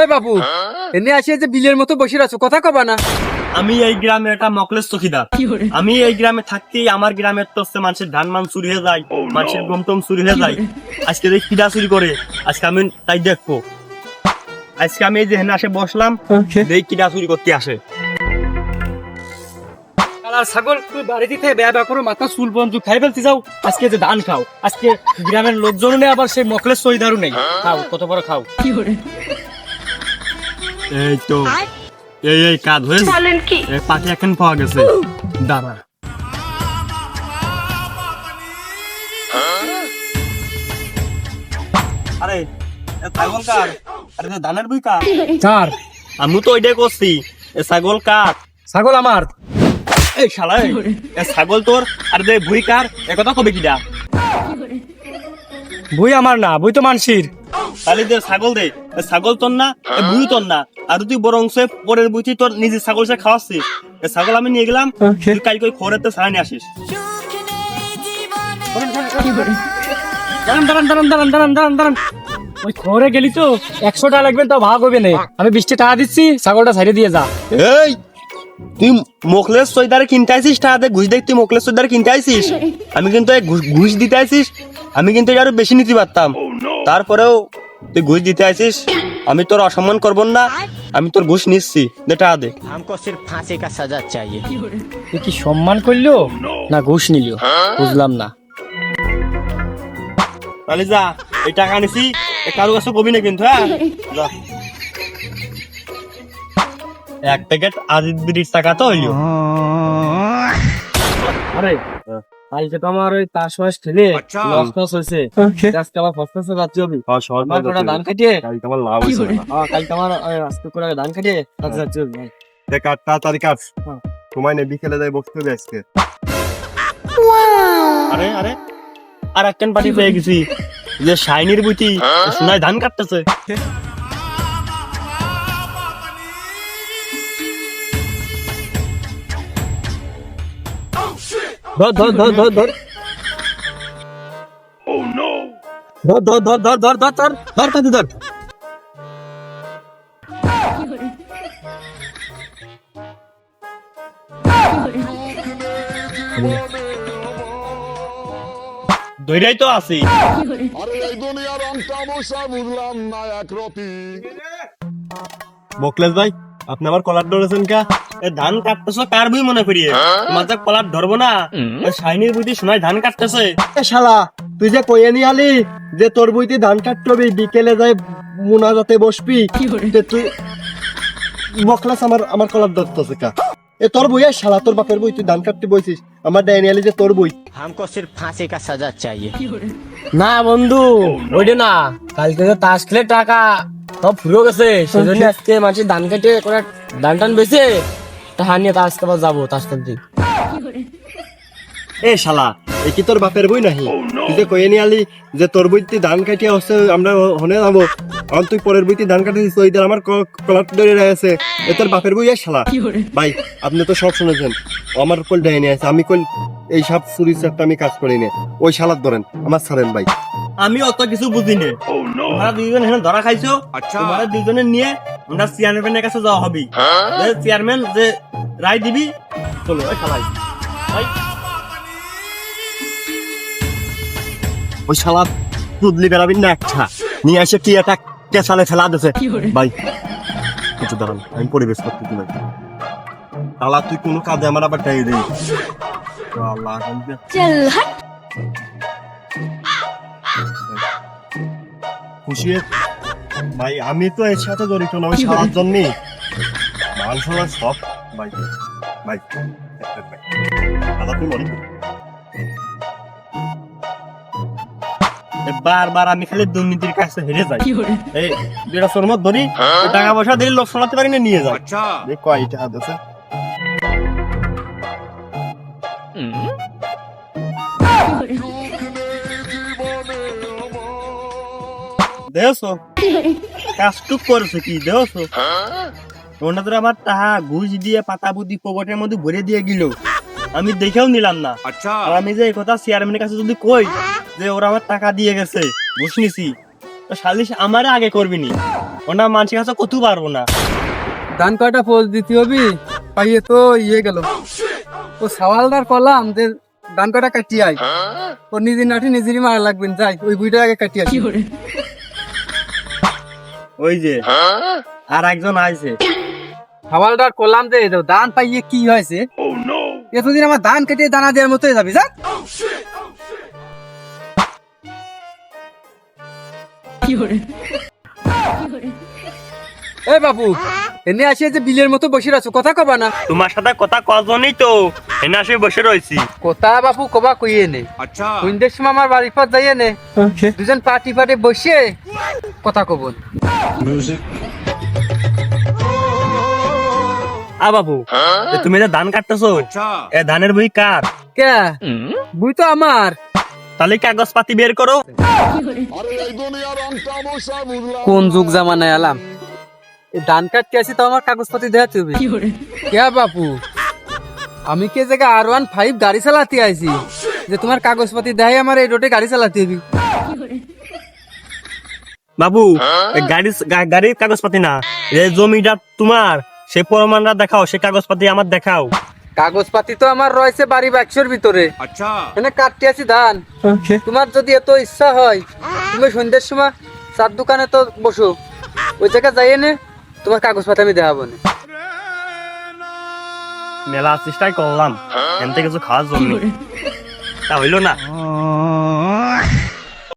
এই বাবু এনে আসে যে বিলের মতো বসে আছো কথা কবা না। আমি এই গ্রামে একটা মকলেশ চকিদার আমি এই গ্রামে থাকতেই আমার গ্রামের তো হচ্ছে মানুষের ধান মান চুরি হয়ে যায় মানুষের গম টম চুরি হয়ে যায়। আজকে দেখি কিডা চুরি করে আজকে আমি তাই দেখব। আজকে আমি এই যে হেনে আসে বসলাম দেখি কিডা চুরি করতে আসে। আর ছাগল তুই বাড়ি দিতে করে মাথা চুল বন্ধু খাই ফেলতে যাও। আজকে যে ধান খাও আজকে গ্রামের লোকজন নেই আবার সেই মকলের নেই। খাও কত বড় খাও। এই তো এই এই কাজ বলেন কি? পাখি এখন পাওয়া গেছে। দাঁড়া। আরে ছাগল কার? আরে ধানের বই কার? চার আমি তো ওইটাই করছি। ছাগল কার? ছাগল আমার। এই শালা ছাগল তোর আর দে ভুই কার এ কথা কবে কিডা? বই আমার না বই তো মানসির। তাহলে দে ছাগল দে ছাগল তোর না ভুই তোর না আর তুই বরং সে পরের বুঝি তোর নিজের ছাগল সে খাওয়াচ্ছিস। ছাগল আমি নিয়ে গেলাম তুই কাল কই খড়েতে ছাড়া নিয়ে আসিস। দাঁড়ান দাঁড়ান দাঁড়ান দাঁড়ান দাঁড়ান দাঁড়ান দাঁড়ান। ওই খবরে গেলি তো একশো টাকা লাগবে তো ভাগ হবে না। আমি বিশটা টাকা দিচ্ছি ছাগলটা সাইডে দিয়ে যা। এই তুই মোখলেশ সৈদার কিনতে আইসিস টাকাতে ঘুষ দেখ তুই মোখলেশ সৈদার কিনতে আইসিস আমি কিন্তু ঘুষ দিতে আইসিস আমি কিন্তু আরও বেশি নিতে পারতাম oh, তারপরেও তুই ঘুষ দিতে আইসিস আমি তোর অসম্মান করব না। আমি তোর ঘুষ নিচ্ছি। দেটা টাকা আমকো সির ফাঁসি কা সাজা চাইয়ে। তুই কি সম্মান করল? Oh, না ঘুষ নিলো? বুঝলাম না। তাহলে যা এই টাকা নিছি। কারও কাছে কবি না কিন্তু হ্যাঁ? যা। এক প্যাকেট আজিত বিড়ির টাকা তো হইল। আরে কালকে তো আমার ওই তাস মাস খেলে লস টস হয়েছে। আজকে যাচ্ছি আমার কটা ধান কাটিয়ে লাভ হ্যাঁ, কালকে আমার আজকে করে ধান কাটিয়ে তাতে যাচ্ছি হবে। কাট তাড়াতাড়ি কাট। হ্যাঁ। নেই বিকেলে যাই বসতে হবে আজকে। আরে আরে আর একখান পার্টি পেয়ে গেছি। যে শাইনির বুটি সোনায় ধান কাটতেছে। ধর ধর ধর ধর ধর ধর ধর ধর ধর ধর ধর ধর ধর ধর ধর দইরাই তো আছি আরে এই দুনিয়ার রংটা বুঝলাম না একরতি মোকলেশ ভাই আপনি আমার কলার ধরেছেন কা ধান কাটতেছ কার বই মনে করিয়ে মাঝে কলার ধরবো না সাইনির বুঝি শোনায় ধান কাটতেছে। শালা তুই যে কয়ে নি আলি যে তোর বইতে ধান কাটতবি বিকেলে যাই মুনাজাতে বসবি তুই বকলাস আমার আমার কলার ধরতেছে কা এ তোর বই শালা তোর বাপের বই তুই ধান কাটতে বইছিস আমার যে তোর বই। হামকো সির কা সাজা না বন্ধু ওইটা না। কালকে তো তাস খেলে টাকা সব ফুরো গেছে। সেজন্য আজকে মাঝে ধান কেটে করে ধান টান বেছে টাকা নিয়ে খেলা যাব এ শালা এ কি তোর বাপের বই নাহি? তুই যে কইয়ে নি আলি যে তোর বইতে ধান কাটিয়ে হচ্ছে আমরা হনে যাব। এখন তুই পরের বইতে ধান কাটিয়েছিস ওই দিন আমার কলার ধরে রয়েছে এ তোর বাপের বই এ শালা? ভাই আপনি তো সব শুনেছেন। আমার কোল ডাইনি আছে আমি কোল এই সব চুরি চারটা আমি কাজ করি না। ওই শালাত ধরেন আমার ছাড়েন ভাই। আমি অত কিছু বুঝি নে। তোমরা দুইজন এখানে ধরা খাইছো তোমরা দুইজনে নিয়ে আমরা চেয়ারম্যানের কাছে যাওয়া হবি। চেয়ারম্যান যে রায় দিবি? চলো ওই খালাই ওই শালা তুদলি বেড়াবি না একটা। নিয়ে এসে কি একটা কেসালে ফেলা দিছে? ভাই কিছু দাঁড়ান আমি পরিবেশ করতে দিই তালা তুই কোনো কাজে আমার আবার টাই দিই আল্লাহ খুশি ভাই আমি তো এর সাথে জড়িত না ওই সারার জন্যে। মান সম্মান সব ভাই ভাই দাদা তুই মনে কর। বারবার আমি খালি দুর্নীতির কাছে হেরে যাই। এই যেটা শোরমত ধরি টাকা পয়সা দিলে লোক শোনাতে পারি না নিয়ে যাও। দেখ কয় টাকা দিছে দেহছো কাজটুক করেছে কি? দেহছো ওনা তোর আমার টাকা ঘুষ দিয়ে পাতা বুদ্ধি পকেটের মধ্যে ভরে দিয়ে গেল। আমি দেখেও নিলাম না। আর আমি যে এই কথা চেয়ারম্যানের কাছে যদি কই যে ওরা আমার টাকা দিয়ে গেছে ঘুষ নিছি তো সালিশ আমারে আগে করবি নি। ওনা মানুষের কাছে কত পারব না। ধান কয়টা পোজ দিতে হবি? পাইয়ে তো ইয়ে গেল। ও সওয়ালদার করলাম যে ধান কয়টা কাটিয়ে আই ও নিজে নাটি নিজেরই মারা লাগবেন যাই ওই বুইটা আগে কাটিয়ে আসি ওই যে আর একজন আইছে। সওয়ালদার করলাম যে এই ধান পাইয়ে কি হয়েছে? এতদিন আমার ধান কেটে দানা দেওয়ার মতোই যাবি যা। এ বাবু এনে আসিয়ে যে বিলের মতো বসে আছো কথা কবা না। তোমার সাথে কথা কজনই তো এনে আসে বসে রয়েছি। কথা বাবু কবা কইয়ে নে আচ্ছা। কুইন্দের সময় আমার বাড়ির পর যাইয়ে নে দুজন পার্টি পার্টি বসে কথা কব। আ বাবু তুমি যে ধান কাটতেছো এ ধানের বই কার? কে? বুই তো আমার। তাহলে কাগজ পাতি বের করো। কোন যুগ জামানায় এলাম? ধান কাটতে আসি তো আমার কাগজপাতি দেখাতে হবে কে বাপু? আমি কে জায়গা আর ওয়ান ফাইভ গাড়ি চালাতে আইছি? যে তোমার কাগজপাতি দেখাই আমার এই রোডে গাড়ি চালাতে হবে। বাবু এ গাড়ি গাড়ির কাগজ পাতি না জমিটা তোমার। সে প্রমাণটা দেখাও সে কাগজ পাতি আমার দেখাও। কাগজপাতি তো আমার রয়েছে বাড়ি বাক্সর ভিতরে। আচ্ছা। এখানে কাটতে আছি ধান। তোমার যদি এত ইচ্ছা হয় তুমি সন্ধ্যের সময় চার দোকানে তো বসো। ওই জায়গায় যাইয়ে নে তোমার কাগজপাতি আমি দেখাবো না মেলা চেষ্টাই করলাম। এনতে কিছু খাওয়ার জন্য। তা হইল না।